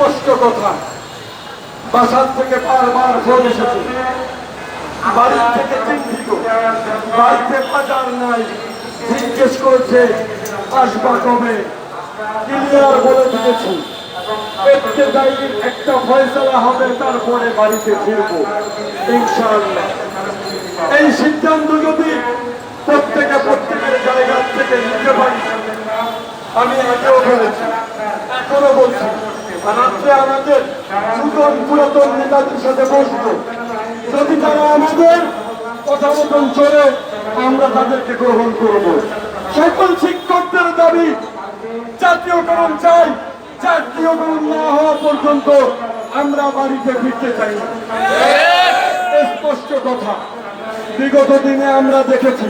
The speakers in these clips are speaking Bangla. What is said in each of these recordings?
স্পষ্ট কথা। বাসার থেকে বারবার ফোন এসেছে। বাড়ির থেকে চিন্তিত। বাড়িতে বাজার নাই। জিজ্ঞেস করেছে, আসবা কবে? ক্লিয়ার বলে দিয়েছি। একটু ফয়সলা হবে, তারপরে বাড়িতে ফিরবো। এই সিদ্ধান্ত যদি প্রত্যেকে প্রত্যেকের জায়গা থেকে নিতে পারি, আমি আগেও বলেছি, এখনও বলছি। রাত্রে আমাদের দুজন পুরাতন বসবো যদি তারা আমাদের কথা মতন চলে, আমরা তাদেরকে গ্রহণ করব। সকল শিক্ষকদের দাবি, জাতীয়করণ চাই। জাতীয়করণ না হওয়া পর্যন্ত আমরা বাড়িতে ফিরতে চাই স্পষ্ট কথা। বিগত দিনে আমরা দেখেছি,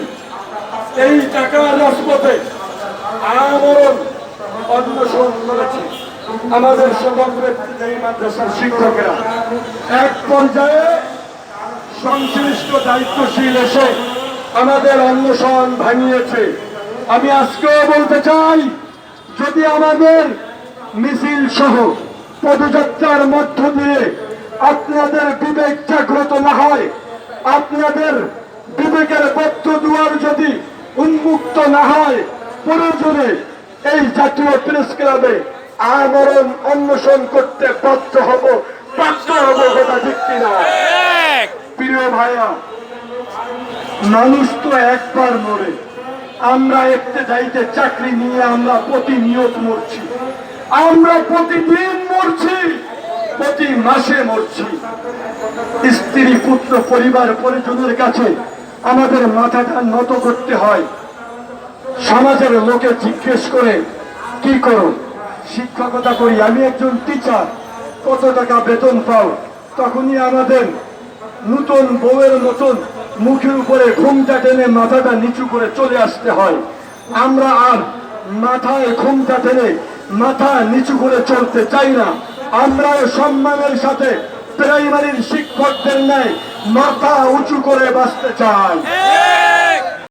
এই টাকার রাজপথে আমরণ অন্বেষণ করেছে। আমাদের সভাপতি এই মাদ্রাসার শিক্ষকেরা, এক পর্যায়ে সংশ্লিষ্ট দায়িত্বশীল এসে আমাদের অন্বেষণ ভাঙিয়েছে। আমি আজকেও বলতে চাই, যদি আমাদের মিছিল সহ পদযাত্রার মধ্য দিয়ে আপনাদের বিবেক জাগ্রত না হয়, আপনাদের বিবেকের বদ্ধ দুয়ার যদি উন্মুক্ত না হয়, প্রয়োজনে এই জাতীয় প্রেস ক্লাবে আমরণ অন্বেষণ করতে বাধ্য হব। বাধ্য হব কথা ঠিক কিনা? প্রিয় ভাইয়া মানুষ তো একবার মরে। আমরা একটু যাইতে চাকরি নিয়ে আমরা প্রতিনিয়ত মরছি। আমরা প্রতিদিন মরছি প্রতি মাসে মরছি। স্ত্রী পুত্র পরিবার পরিজনের কাছে আমাদের মাথাটা নত করতে হয়। সমাজের লোকে জিজ্ঞেস করে কি করো? শিক্ষকতা করি, আমি একজন টিচার কত টাকা বেতন পাও? তখনই আমাদের নতুন বউয়ের মতন মুখের উপরে ঘুমটা টেনে মাথাটা নিচু করে চলে আসতে হয়। আমরা আর মাথায় ঘুমটা টেনে মাথা নিচু করে চলতে চাই না। আমরা সম্মানের সাথে প্রাইমারির শিক্ষকদের ন্যায় মাথা উঁচু করে বাঁচতে চাই।